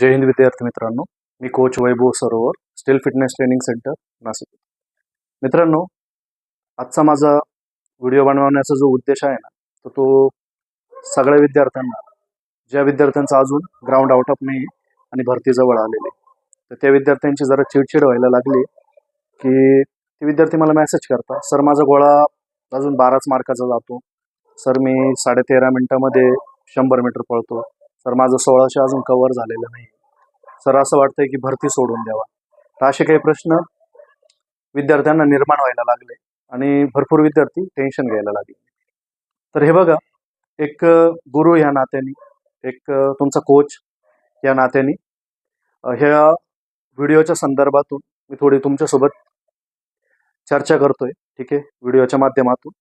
जय हिंद विद्यार्थी मित्रांनो. मी coach Vaibhav Sarovar steel fitness training centre Nashik. मित्रांनो आजचा माझा व्हिडिओ बनवण्याचा जो उद्देश आहे ना तर तो सगळ्या विद्यार्थ्यांना ज्या विद्यार्थ्यांचा अजून ग्राउंड आउट ऑफ नाही आणि भरतीजवळ आलेले तर त्या विद्यार्थ्यांची जरा चिडचिड व्हायला लागली की ते विद्यार्थी मला मेसेज करता सर माझा गोळा अजून बाराच मार्काचा जातो. सर मी साडे तेरा मिनिटामध्ये शंभर मीटर पळतो. सर माझं सोळाशे अजून कव्हर झालेलं नाही. सर असं वाटतंय की भरती सोडून द्यावा. तर असे काही प्रश्न विद्यार्थ्यांना निर्माण व्हायला लागले आणि भरपूर विद्यार्थी टेन्शन घ्यायला लागले. तर हे बघा एक गुरु या नात्याने एक तुमचा कोच या नात्याने ह्या व्हिडिओच्या संदर्भातून मी थोडी तुमच्यासोबत चर्चा करतोय. ठीक आहे? व्हिडिओच्या माध्यमातून.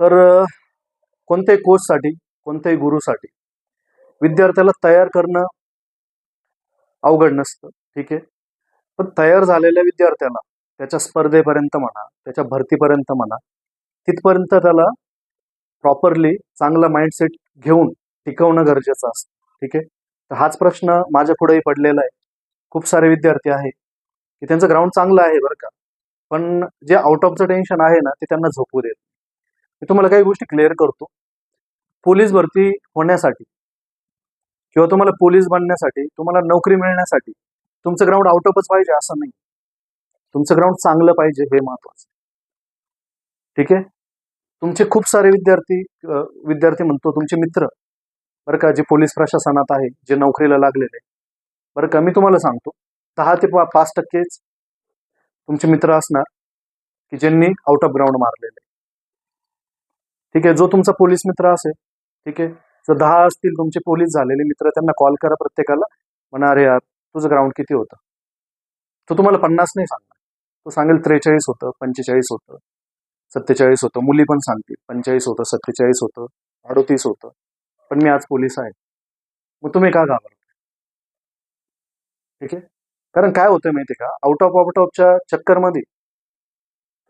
तर कोणत्याही कोचसाठी कोणत्याही गुरुसाठी विद्यार्थ्याला तयार करणं अवघड नसतं. ठीक आहे? पण तयार झालेल्या विद्यार्थ्याला त्याच्या स्पर्धेपर्यंत म्हणा त्याच्या भरतीपर्यंत म्हणा तिथपर्यंत त्याला प्रॉपरली चांगला माइंडसेट घेऊन टिकवणं गरजेचं असतं. ठीक आहे? तर हाच प्रश्न माझ्या पुढेही पडलेला आहे. खूप सारे विद्यार्थी आहे की त्यांचं ग्राउंड चांगलं आहे बरं का. पण जे आउट ऑफचं टेन्शन आहे ना ते त्यांना झोपू देत मी तुम्हाला काही गोष्टी क्लिअर करतो. पोलीस भरती होण्यासाठी किंवा तुम्हाला पोलीस बनण्यासाठी तुम्हाला नोकरी मिळण्यासाठी तुमचं ग्राउंड आउट ऑफच पाहिजे असं नाही. तुमचं ग्राउंड चांगलं पाहिजे हे महत्वाचं ठीक आहे? तुमचे खूप सारे विद्यार्थी विद्यार्थी म्हणतो तुमचे मित्र बरं का जे पोलीस प्रशासनात आहे जे नोकरीला लागलेले बरं का मी तुम्हाला सांगतो दहा ते पाच टक्केच तुमचे मित्र असणार की ज्यांनी आउट ऑफ ग्राउंड मारलेले ठीक आहे? जो तुमचा पोलीस मित्र असेल ठीक आहे? जर दहा असतील तुमचे पोलीस झालेले मित्र त्यांना कॉल करा प्रत्येकाला. म्हणा अरे यार तुझं ग्राउंड किती होतं? तो तुम्हाला पन्नास नाही सांगणार. तो सांगेल त्रेचाळीस होतं पंचेचाळीस होतं सत्तेचाळीस होतं. मुली पण सांगतील पंचेचाळीस होतं सत्तेचाळीस होतं अडोतीस होतं. पण मी आज पोलीस आहे. मग तुम्ही का घाबरता? ठीक आहे? कारण काय होतं माहिती का? आउट ऑफ आउट ऑफच्या चक्करमध्ये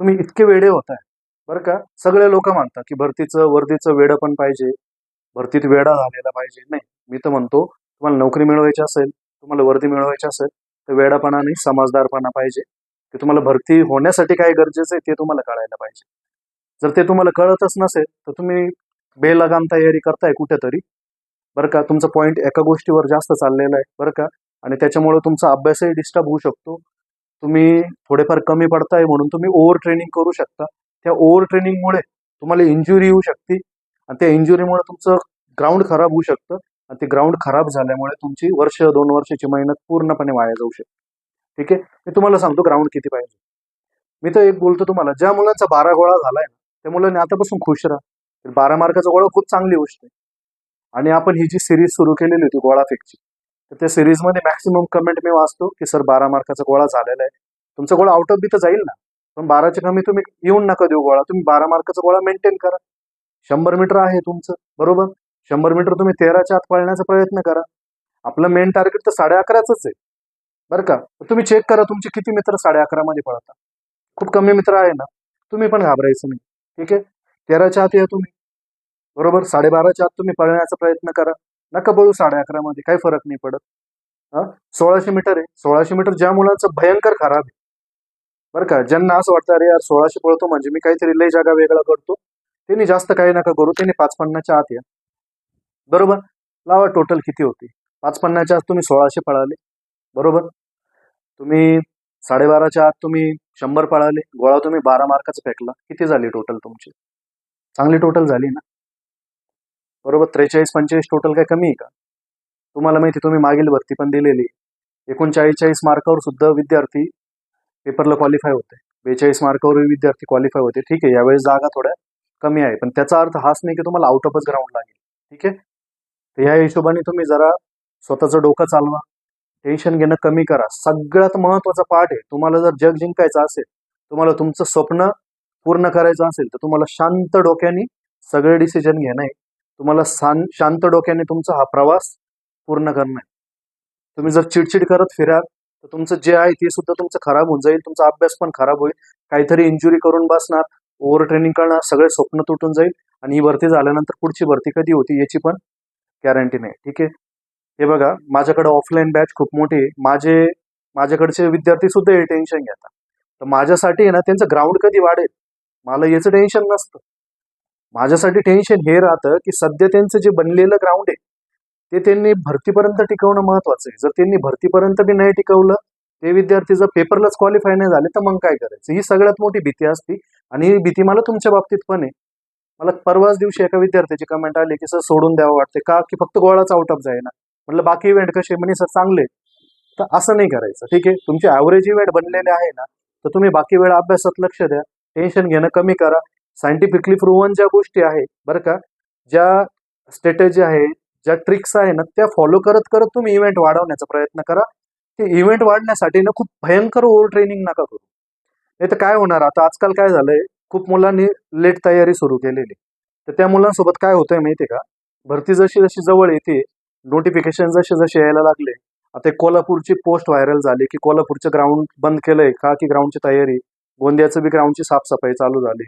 तुम्ही इतके वेडे होत आहे बरं का? सगळे लोक मानतात की भरतीचं वर्दीचं वेडं पण पाहिजे. भरतीत वेडा झालेला पाहिजे. नाही मी तर म्हणतो तुम्हाला नोकरी मिळवायची असेल तुम्हाला वर्दी मिळवायची असेल तर वेडापणा समजदारपणा पाहिजे. की तुम्हाला भरती होण्यासाठी काय गरजेचं आहे ते तुम्हाला कळायला पाहिजे. जर ते तुम्हाला कळतच नसेल तर तुम्ही बेलगाम तयारी करताय कुठेतरी. बरं का तुमचा पॉईंट एका गोष्टीवर जास्त चाललेला आहे बरं का. आणि त्याच्यामुळे तुमचा अभ्यासही डिस्टर्ब होऊ शकतो. तुम्ही थोडेफार कमी पडताय म्हणून तुम्ही ओव्हर ट्रेनिंग करू शकता. त्या ओव्हर ट्रेनिंगमुळे तुम्हाला इंजुरी येऊ शकते. आणि त्या इंजुरीमुळे तुमचं ग्राउंड खराब होऊ शकतं. आणि ते ग्राउंड खराब झाल्यामुळे तुमची वर्ष दोन वर्षाची मेहनत पूर्णपणे वाया जाऊ शकते. ठीक आहे? मी तुम्हाला सांगतो ग्राउंड किती पाहिजे. मी तर एक बोलतो तुम्हाला ज्या मुलांचा बारा गोळा झालाय ना त्या मुलांनी आतापासून खुश राहा. बारा मार्काचा गोळा खूप चांगली गोष्ट आहे. आणि आपण ही जी सिरीज सुरू केलेली होती गोळा फेकची तर त्या सिरीजमध्ये मॅक्सिमम कमेंट मी वाचतो की सर बारा मार्काचा गोळा झालेला आहे. तुमचा गोळा आउट ऑफ बी तर जाईल ना. पण बाराच्या कमी तुम्ही येऊन नका देऊ गोळा. तुम्ही बारा मार्काचा गोळा मेंटेन करा. शंभर मीटर आहे तुमचं बरोबर? शंभर मीटर तुम्ही तेराच्या आत पळण्याचा प्रयत्न करा. आपलं मेन टार्गेट तर साडे अकराच आहे. बरं का? तुम्ही चेक करा तुमचे किती मित्र साडे अकरा मध्ये पळतात. खूप कमी मित्र आहे ना? तुम्ही पण घाबरायचं नाही. ठीक आहे? तेराच्या आत या तुम्ही. बरोबर? साडेबाराच्या आत तुम्ही पळण्याचा प्रयत्न करा. नका पळू साडे अकरा मध्ये काही फरक नाही पडत. हा? सोळाशे मीटर आहे. सोळाशे मीटर ज्या मुलांचं भयंकर खराब आहे. बरं का? ज्यांना असं वाटतं अरे यार सोळाशे पळतो म्हणजे मी काहीतरी लय जागा वेगळा करतो. त्यांनी जास्त काही नका करू त्यांनी पाच पन्नाच्या आत या. बरोबर? लावा टोटल किती होती? पाच पन्नाच्या आत तुम्ही सोळाशे पळाले. बरोबर? तुम्ही साडेबाराच्या आत तुम्ही शंभर पळाले. गोळा तुम्ही बारा मार्काचा फेकला. किती झाली टोटल तुमची? चांगली टोटल झाली ना? बरोबर? त्रेचाळीस पंचेचाळीस टोटल काय कमी आहे का? तुम्हाला माहिती तुम्ही मागील भरती पण दिलेली. एकोणचाळीस चाळीस मार्कावर सुद्धा विद्यार्थी पेपरला क्वालिफाय होते. बेचाळीस मार्कावर विद्यार्थी क्वालिफाय होते. ठीक आहे यावेळेस जागा थोड्या कमी आहे. पण त्याचा अर्थ हाच नाही की तुम्हाला आउट ऑफच ग्राउंड लागेल. ठीक आहे? तर ह्या हिशोबाने तुम्ही जरा स्वतःचं डोकं चालवा. टेन्शन घेणं कमी करा. सगळ्यात महत्त्वाचा पार्ट आहे तुम्हाला जर जग जिंकायचं असेल तुम्हाला तुमचं स्वप्न पूर्ण करायचं असेल तर तुम्हाला शांत डोक्याने सगळे डिसिजन घेणं आहे. तुम्हाला शांत डोक्याने तुमचा हा प्रवास पूर्ण करणं आहे. तुम्ही जर चिडचिड करत फिराल तर तुमचं जे आहे ते सुद्धा तुमचं खराब होऊन जाईल तुमचा अभ्यास पण खराब होईल. काहीतरी इंजुरी करून बसणार ओव्हर ट्रेनिंग करणार सगळे स्वप्न तुटून जाईल आणि ही भरती झाल्यानंतर पुढची भरती कधी होती याची पण गॅरंटी नाही. ठीक आहे? हे बघा माझ्याकडे ऑफलाईन बॅच खूप मोठी आहे. माझे माझ्याकडचे विद्यार्थी सुद्धा हे टेन्शन घेतात. तर माझ्यासाठी आहे ना त्यांचं ग्राउंड कधी वाढेल? मला याचं टेन्शन नसतं. माझ्यासाठी टेन्शन हे राहतं की सध्या त्यांचं जे बनलेलं ग्राउंड आहे ते त्यांनी भरतीपर्यंत टिकवणं महत्वाचं आहे. जर त्यांनी भरतीपर्यंत बी नाही टिकवलं ते विद्यार्थी जर पेपरलाच क्वालिफाय नाही झाले तर मग काय करायचं? ही सगळ्यात मोठी भीती असती. आणि भीती मला तुमच्या बाबतीत पण आहे. मला परवाच दिवशी एका विद्यार्थ्याची कमेंट आली की सर सोडून द्यावं वाटते का? की फक्त गोळाच आउट ऑफ जाईना म्हटलं बाकी इव्हेंट कसे म्हणे सर चांगले तर असं नाही करायचं. ठीक आहे? तुमचे ॲव्हरेज इव्हेंट बनलेले आहे ना तर तुम्ही बाकी वेळा अभ्यासात लक्ष द्या. टेन्शन घेणं कमी करा. सायंटिफिकली प्रूव्हन ज्या गोष्टी आहे बरं का ज्या स्ट्रॅटेजी आहे ज्या ट्रिक्स आहे ना त्या फॉलो करत करत तुम्ही इव्हेंट वाढवण्याचा प्रयत्न करा. ते इव्हेंट वाढण्यासाठी ना खूप भयंकर ओव्हर ट्रेनिंग नका करू. नाही तर काय होणार? आता आजकाल काय झालंय? खूप मुलांनी लेट तयारी सुरू केलेली. तर त्या मुलांसोबत काय होतंय माहितीये का? भरती जशी जशी जवळ येते नोटिफिकेशन जसे जसे यायला लागले आता एक कोल्हापूरची पोस्ट व्हायरल झाली की कोल्हापूरचं ग्राउंड बंद केलंय का? की ग्राउंडची तयारी? गोंदियाचं बी ग्राउंडची साफसफाई चालू झाली.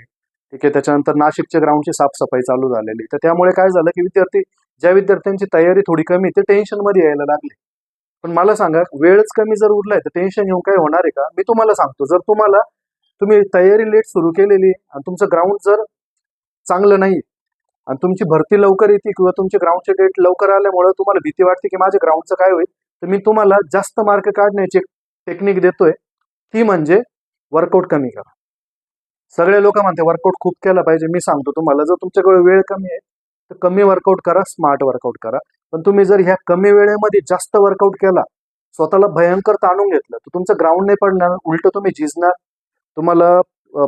ठीक आहे त्याच्यानंतर नाशिकच्या ग्राउंडची साफसफाई चालू झालेली. तर त्यामुळे काय झालं की विद्यार्थी ज्या विद्यार्थ्यांची तयारी थोडी कमी ते टेन्शनमध्ये यायला लागले. पण मला सांगा वेळच कमी जर उरलाय तर टेन्शन घेऊन काय होणार आहे का? मी तुम्हाला सांगतो. जर तुम्हाला तुम्ही तयारी लेट सुरू केलेली आणि तुमचं ग्राउंड जर चांगलं नाही आणि तुमची भरती लवकर येते किंवा तुमची ग्राउंडचे डेट लवकर आल्यामुळे तुम्हाला भीती वाटते की माझ्या ग्राउंडचं काय होईल तर मी तुम्हाला जास्त मार्क काढण्याची टेक्निक देतोय. ती म्हणजे वर्कआउट कमी करा. सगळे लोक म्हणते वर्कआउट खूप केला पाहिजे. मी सांगतो तुम्हाला जर तुमच्याकडे वेळ कमी आहे तर कमी वर्कआउट करा स्मार्ट वर्कआउट करा. पण तुम्ही जर ह्या कमी वेळेमध्ये जास्त वर्कआउट केला स्वतःला भयंकर ताणून घेतलं तर तुमचं ग्राउंड नाही पडणार उलट तुम्ही झिजणार तुम्हाला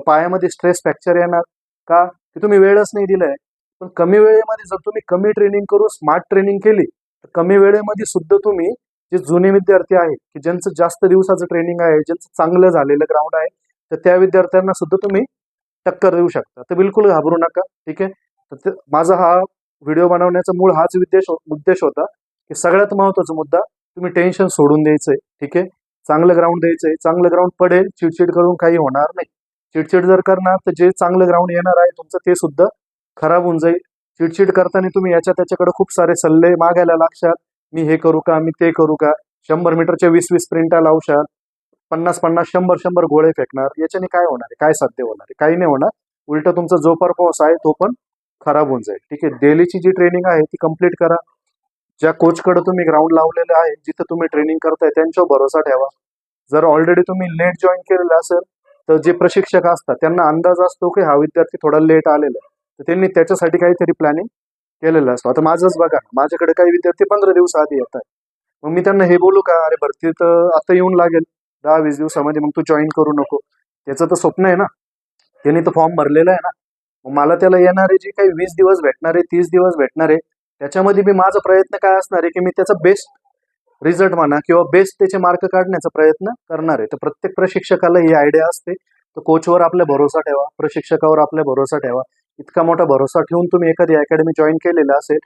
पायामध्ये स्ट्रेस फ्रॅक्चर येणार का? की तुम्ही वेळच नाही दिलाय. पण कमी वेळेमध्ये जर तुम्ही कमी ट्रेनिंग करून स्मार्ट ट्रेनिंग केली तर कमी वेळेमध्ये सुद्धा तुम्ही जे जुने विद्यार्थी आहेत की ज्यांचं जास्त दिवसाचं ट्रेनिंग आहे ज्यांचं चांगलं झालेलं ग्राउंड आहे तर त्या विद्यार्थ्यांना सुद्धा तुम्ही टक्कर देऊ शकता. तर बिलकुल घाबरू नका ठीक आहे? तर माझा हा व्हिडिओ बनवण्याचा मूळ हाच उद्देश उद्देश होता की सगळ्यात महत्त्वाचा मुद्दा तुम्ही टेन्शन सोडून द्यायचंय ठीक आहे? चांगलं ग्राउंड द्यायचंय. चांगलं ग्राउंड पडेल चिडचिड करून काही होणार नाही. चिडचिड जर करणार तर जे चांगलं ग्राउंड येणार आहे तुमचं ते सुद्धा खराब होऊन जाईल. चिडचिड करताना तुम्ही याच्या त्याच्याकडे खूप सारे सल्ले मागायला लागशाल. मी हे करू का? मी ते करू का? शंभर मीटरच्या वीस वीस स्प्रिंटा लावशाल. पन्नास पन्नास शंभर शंभर गोळे फेकणार. याच्याने काय होणार आहे? काय साध्य होणार आहे? काही नाही होणार. उलट तुमचा जो परफॉर्मन्स आहे तो पण खराब होऊन जाईल. ठीक आहे? डेलीची जी ट्रेनिंग आहे ती कंप्लीट करा. ज्या कोचकडे तुम्ही ग्राउंड लावलेलं आहे जिथं तुम्ही ट्रेनिंग करताय त्यांच्यावर भरोसा ठेवा. जर ऑलरेडी तुम्ही लेट जॉईन केलेलं असेल तर जे प्रशिक्षक असतात त्यांना अंदाज असतो की हा विद्यार्थी थोडा लेट आलेला आहे. तर त्यांनी त्याच्यासाठी काहीतरी प्लॅनिंग केलेलं असतो. आता माझंच बघा माझ्याकडे काही विद्यार्थी पंधरा दिवस आधी येत आहे मग मी त्यांना हे बोलू का अरे भरती तर आता येऊन लागेल. दहा वीस दिवसामध्ये मग तू जॉईन करू नको. त्याचं तर स्वप्न आहे ना. त्यांनी तर फॉर्म भरलेला आहे ना. मग मला त्याला येणारे जे काही वीस दिवस भेटणार आहे तीस दिवस भेटणार आहे त्याच्यामध्ये मी माझा प्रयत्न काय असणार आहे की मी त्याचा बेस्ट रिझल्ट म्हणा किंवा बेस्ट त्याचे मार्क काढण्याचा प्रयत्न करणार आहे. तर प्रत्येक प्रशिक्षकाला ही आयडिया असते. तर कोचवर आपला भरोसा ठेवा प्रशिक्षकावर आपला भरोसा ठेवा. इतका मोठा भरोसा ठेवून तुम्ही एखादी अकॅडमी जॉईन केलेला असेल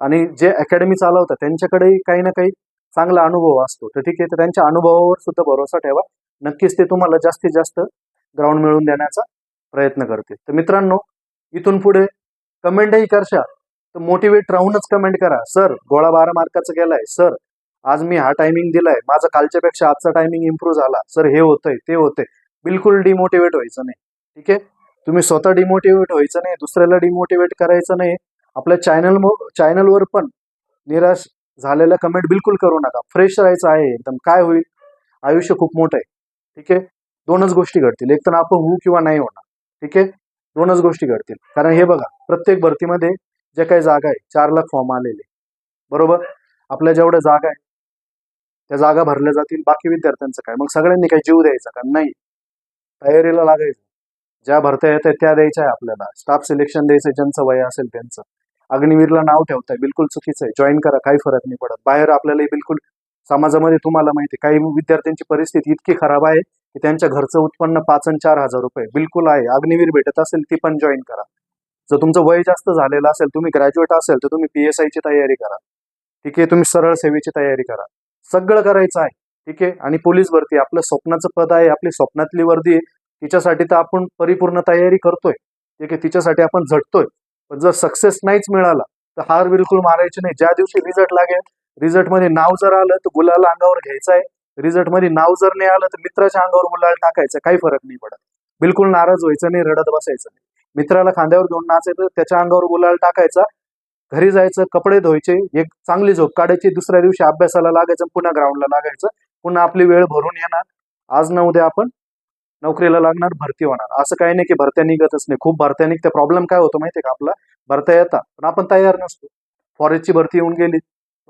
आणि जे अकॅडमी चालवतात त्यांच्याकडेही काही ना काही चांगला अनुभव असतो. तर ठीक आहे तर त्यांच्या अनुभवावर सुद्धा भरोसा ठेवा. नक्कीच ते तुम्हाला जास्तीत जास्त ग्राउंड मिळवून देण्याचा प्रयत्न करतील. तर मित्रांनो इथून पुढे कमेंटही करशा तर मोटिवेट राहूनच कमेंट करा. सर गोळा बारा मार्काचा गेलाय. सर आज मी हा टायमिंग दिलाय. माझा कालच्यापेक्षा आजचा टायमिंग इम्प्रूव्ह झाला. सर हे होतंय ते होतंय. बिलकुल डिमोटिवेट व्हायचं नाही. ठीक आहे? तुम्ही स्वतः डिमोटिवेट व्हायचं नाही. दुसऱ्याला डिमोटिवेट करायचं नाही. आपल्या चॅनल चॅनलवर पण निराश झालेल्या कमेंट बिलकुल करू नका. फ्रेश राहायचं आहे एकदम. काय होईल? आयुष्य खूप मोठं आहे. ठीक आहे? दोनच गोष्टी घडतील. एक तर आपण होऊ किंवा नाही होणार. ठीक आहे? दोनच गोष्टी घडतील. कारण हे बघा प्रत्येक भरतीमध्ये जे काही जागा आहे चार लाख फॉर्म आलेले. बरोबर? आपल्या जेवढ्या जागा आहे त्या जागा भरल्या जातील बाकी विद्यार्थ्यांचं काय? मग सगळ्यांनी काही जीव द्यायचा का? नाही. तयारीला लागायचं. ज्या भरत्या येत आहेत त्या द्यायच्या आहे आपल्याला. स्टाफ सिलेक्शन द्यायचं ज्यांचं वय असेल त्यांचं. अग्निवीरला नाव ठेवताय बिलकुल चुकीचं आहे. जॉईन करा काही फरक नाही पडत. बाहेर आपल्याला बिलकुल समाजामध्ये तुम्हाला माहिती आहे, काही विद्यार्थ्यांची परिस्थिती इतकी खराब आहे की त्यांच्या घरचं उत्पन्न पाच आणि चार हजार रुपये. बिलकुल आहे. अग्निवीर भेटत असेल ती पण जॉईन करा. जर तुमचं वय जास्त झालेलं असेल तुम्ही ग्रॅज्युएट असेल तर तुम्ही पी एस आयची तयारी करा. ठीक आहे? तुम्ही सरळ सेवेची तयारी करा. सगळं करायचं आहे. ठीक आहे? आणि पोलीस भरती आपलं स्वप्नाचं पद आहे. आपली स्वप्नातली वर्दी आहे. तिच्यासाठी तर आपण परिपूर्ण तयारी करतोय. ठीक आहे? तिच्यासाठी आपण झटतोय. पण जर सक्सेस नाहीच मिळाला तर हार बिलकुल मारायची नाही. ज्या दिवशी रिझल्ट लागेल रिझल्टमध्ये नाव जर आलं तर गुलाल अंगावर घ्यायचं आहे. रिझल्टमध्ये नाव जर नाही आलं तर मित्राच्या अंगावर गुलाल टाकायचं. काही फरक नाही पडत. बिलकुल नाराज व्हायचं नाही रडत बसायचं नाही. मित्राला खांद्यावर घेऊन नाचायचं त्याच्या अंगावर गुलाल टाकायचा घरी जायचं कपडे धुवायचे एक चांगली झोप काढायची दुसऱ्या दिवशी अभ्यासाला लागायचं पुन्हा ग्राउंडला लागायचं. पुन्हा आपली वेळ भरून येणार. आज न उद्या आपण नोकरीला लागणार भरती होणार. असं काही नाही की भरत्या निघतच नाही. खूप भरत्या निघते प्रॉब्लेम काय होतो माहितीये का आपला? भरत्या येतात पण आपण तयार नसतो. फॉरेस्टची भरती येऊन गेली.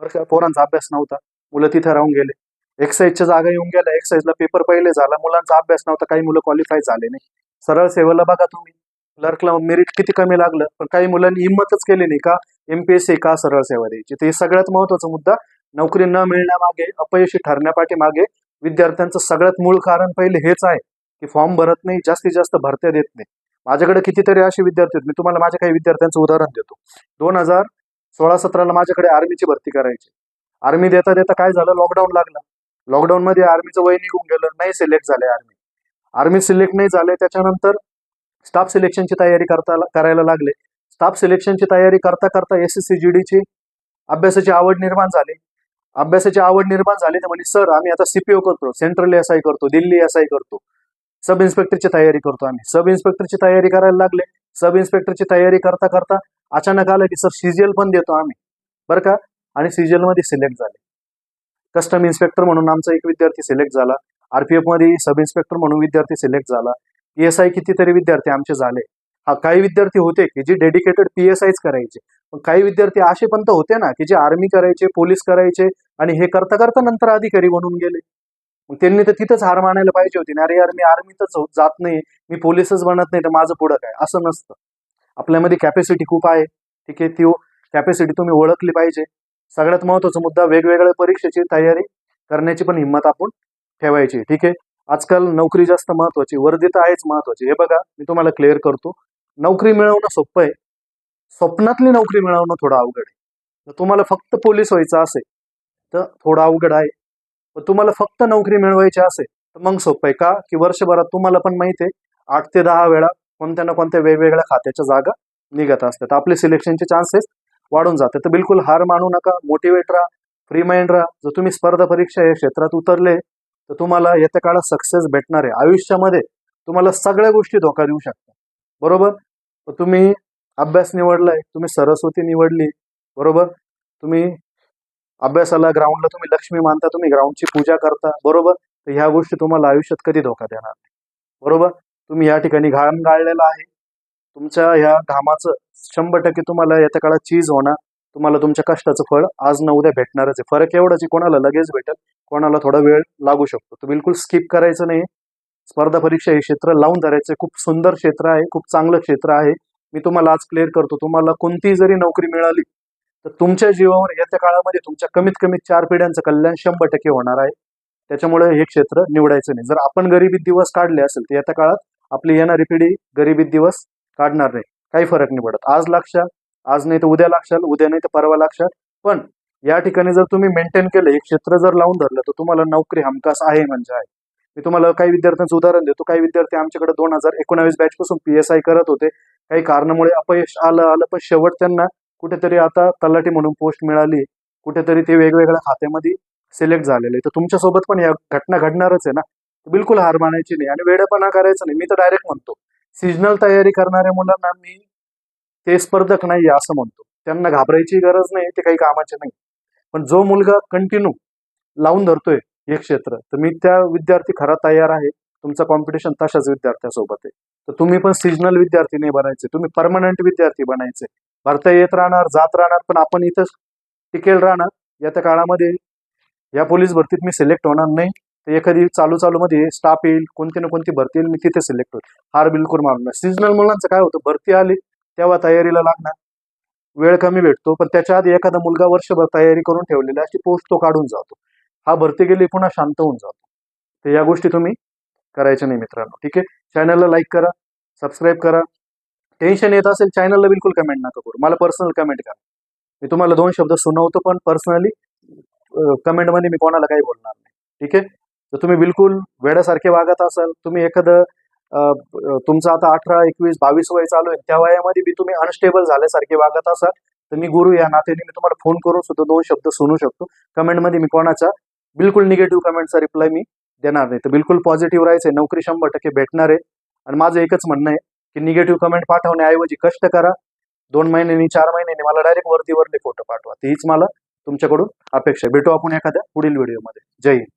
बरं का? पोरांचा अभ्यास नव्हता. मुलं तिथे राहून गेले. एक्साईजच्या जागा येऊन गेल्या. एक्साईजला पेपर पहिले झाला. मुलांचा अभ्यास नव्हता. काही मुलं क्वालिफाय झाले नाही. सरळ सेवेला बघा तुम्ही. क्लर्कला मेरिट किती कमी लागलं? पण काही मुलांनी हिंमतच केली नाही का? एमपीएससी का सरळ सेवा द्यायची? तर हे सगळ्यात महत्त्वाचा मुद्दा. नोकरी न मिळण्यामागे अपयशी ठरण्यापाठीमागे विद्यार्थ्यांचं सगळ्यात मूळ कारण पहिले हेच आहे की फॉर्म भरत नाही जास्तीत जास्त भरत्या देत नाही. माझ्याकडे कितीतरी असे विद्यार्थी आहेत. मी तुम्हाला माझ्या काही विद्यार्थ्यांचं उदाहरण देतो. दोन हजार सोळा सतराला माझ्याकडे आर्मीची भरती करायची. आर्मी देता देता काय झालं? लॉकडाऊन लागला. लॉकडाऊन मध्ये आर्मीचं वय निघून गेलं. नाही सिलेक्ट झाले आर्मी. आर्मी सिलेक्ट नाही झाले त्याच्यानंतर स्टाफ सिलेक्शनची तयारी करता करायला लागले. स्टाफ सिलेक्शनची तयारी करता करता एस एस सी जी डीची अभ्यासाची आवड निर्माण झाली. अभ्यासाची आवड निर्माण झाली तर म्हणजे सर आम्ही आता सीपीओ करतो सेंट्रल एस आय करतो दिल्ली एस आय करतो. सब इन्स्पेक्टरची तयारी करतो आम्ही. सब इन्स्पेक्टरची तयारी करायला लागले. सब इन्स्पेक्टरची तयारी करता करता अचानक आलं की सर सीजीएल पण देतो आम्ही. बरं का? आणि सीजीएलमध्ये सिलेक्ट झाले. कस्टम इन्स्पेक्टर म्हणून आमचा एक विद्यार्थी सिलेक्ट झाला. आरपीएफमध्ये सब इन्स्पेक्टर म्हणून विद्यार्थी सिलेक्ट झाला. पीएसआय कितीतरी विद्यार्थी आमचे झाले. हा काही विद्यार्थी होते की जे डेडिकेटेड पीएसआयच करायचे. पण काही विद्यार्थी असे पण तर होते ना की जे आर्मी करायचे पोलीस करायचे आणि हे करता करता नंतर अधिकारी बनून गेले. मग त्यांनी तर तिथंच हार मानायला पाहिजे होती. ना अरे यार मी आर्मीतच हो- जात नाही. मी पोलीसच बनत नाही तर माझं पुढं काय? असं नसतं. आपल्यामध्ये कॅपॅसिटी खूप आहे. ठीक आहे ती कॅपॅसिटी तुम्ही ओळखली पाहिजे. सगळ्यात महत्त्वाचा मुद्दा वेगवेगळ्या परीक्षेची तयारी करण्याची पण हिंमत आपण ठेवायची. ठीक आहे? आजकाल नोकरी जास्त महत्वाची वर्दी तर आहेच महत्वाची. हे बघा मी तुम्हाला क्लिअर करतो. नोकरी मिळवणं सोपं आहे. स्वप्नातली नोकरी मिळवणं थोडं अवघड आहे. जर तुम्हाला फक्त पोलीस व्हायचं असेल तर थोडं अवघड आहे. पण तुम्हाला फक्त नोकरी मिळवायची असेल तर मग सोपं आहे. का? की वर्षभरात तुम्हाला पण माहिती आहे आठ ते दहा वेळा कोणत्या ना कोणत्या वेगवेगळ्या खात्याच्या जागा निघत असतात. आपले सिलेक्शनचे चान्सेस वाढून जाते तर बिलकुल हार मानू नका मोटिवेट राहा फ्री माइंड राहा. जर तुम्ही स्पर्धा परीक्षा या क्षेत्रात उतरले तर तुम्हाला येत्या काळात सक्सेस भेटणार आहे. आयुष्यामध्ये तुम्हाला सगळ्या गोष्टी धोका देऊ शकतात. बरोबर? तुम्ही अभ्यास निवडलाय तुम्ही सरस्वती निवडली बरोबर? तुम्ही अभ्यासाला ग्राउंडला तुम्ही लक्ष्मी मानता तुम्ही ग्राउंडची पूजा करता बरोबर? तर ह्या गोष्टी तुम्हाला आयुष्यात कधी धोका देणार नाही. बरोबर? तुम्ही या ठिकाणी घाम गाळलेला आहे. तुमच्या ह्या घामाचं शंभर टक्के तुम्हाला येत्या काळात चीज होणार. तुम्हाला तुमच्या कष्टाचं फळ आज न उद्या भेटणारच आहे. फरक एवढंच आहे कोणाला लगेच भेटेल कोणाला थोडा वेळ लागू शकतो. तर बिलकुल स्किप करायचं नाही. स्पर्धा परीक्षा हे क्षेत्र लावून धरायचं आहे. खूप सुंदर क्षेत्र आहे खूप चांगलं क्षेत्र आहे. मी तुम्हाला आज क्लिअर करतो तुम्हाला कोणतीही जरी नोकरी मिळाली तर तुमच्या जीवावर येत्या काळामध्ये तुमच्या कमीत कमी चार पिढ्यांचं कल्याण शंभर टक्के होणार आहे. त्याच्यामुळे हे क्षेत्र निवडायचं नाही. जर आपण गरिबीत दिवस काढले असेल तर येत्या काळात आपली येणारी पिढी गरिबीत दिवस काढणार नाही. काही फरक नाही पडत. आज लक्षात आज नाही तर उद्या लागशाल उद्या नाही तर परवा लागशाल. पण या ठिकाणी जर तुम्ही मेंटेन केलं हे क्षेत्र जर लावून धरलं तर तुम्हाला नोकरी हमखास आहे म्हणजे आहे. मी तुम्हाला काही विद्यार्थ्यांचं उदाहरण देतो. काही विद्यार्थी आमच्याकडे दोन हजार एकोणावीस बॅच पासून पी एस आय करत होते. काही कारणामुळे अपयश आलं आलं पण शेवट त्यांना कुठेतरी आता तलाठी म्हणून पोस्ट मिळाली. कुठेतरी ते वेगवेगळ्या खात्यामध्ये सिलेक्ट झालेले. तर तुमच्यासोबत पण या घटना घडणारच आहे ना. बिलकुल हार मानायची नाही आणि वेडेपणा करायचं नाही. मी तर डायरेक्ट म्हणतो सिजनल तयारी करणाऱ्या मुलांना मी ते स्पर्धक नाही असं म्हणतो. त्यांना घाबरायची गरज नाही ते काही कामाचे नाही. पण जो मुलगा कंटिन्यू लावून धरतोय हे क्षेत्र तर मी त्या विद्यार्थी खरा तयार आहे. तुमचं कॉम्पिटिशन तशाच विद्यार्थ्यासोबत आहे. तर तुम्ही पण सिजनल विद्यार्थी नाही बनायचे. तुम्ही परमनंट विद्यार्थी बनायचे. भरता येत राहणार जात राहणार पण आपण इथं टिकेल राहणार. येत्या काळामध्ये या पोलीस भरतीत मी सिलेक्ट होणार नाही. तर एखादी चालू चालू मध्ये स्टाफ येईल कोणती ना कोणती भरती येईल मी तिथे सिलेक्ट होईल. हार बिलकुल मारून नाही. सिजनल मुलांचं काय होतं भरती आली तेव्हा तयारीला लागणार. वेळ कमी भेटतो पण त्याच्या आधी एखादा मुलगा वर्षभर तयारी करून ठेवलेला अशी पोस्ट तो काढून जातो. हा भरती गेली पुन्हा शांत होऊन जातो. तर या गोष्टी तुम्ही करायच्या नाही मित्रांनो ठीक आहे? चॅनलला लाईक करा सबस्क्राईब करा. टेन्शन येत असेल चॅनलला बिलकुल कमेंट नका करू. मला पर्सनल कमेंट करा. मी तुम्हाला दोन शब्द सुनावतो पण पर्सनली कमेंटमध्ये मी कोणाला काही बोलणार नाही. ठीक आहे? तर तुम्ही बिलकुल वेड्यासारखे वागत असाल तुम्ही एखादं तुमचं आता अठरा एकवीस बावीस वय चालू आहे. त्या वयामध्ये बी तुम्ही अनस्टेबल झाल्यासारखे वागत असाल तर मी गुरु या नात्याने मी तुम्हाला फोन करून सुद्धा दोन शब्द सुनू शकतो. कमेंटमध्ये मी कोणाचा बिलकुल निगेटिव्ह कमेंटचा रिप्लाय मी देणार नाही. तर बिलकुल पॉझिटिव्ह राहायचंय. नोकरी शंभर टक्के भेटणार आहे. आणि माझं एकच म्हणणं आहे की निगेटिव्ह कमेंट पाठवण्याऐवजी कष्ट करा. दोन महिन्यांनी चार महिन्यांनी मला डायरेक्ट वरती वरले फोटो पाठवा. हीच मला तुमच्याकडून अपेक्षा भेटू आपण एखाद्या पुढील व्हिडिओमध्ये जय हिंद.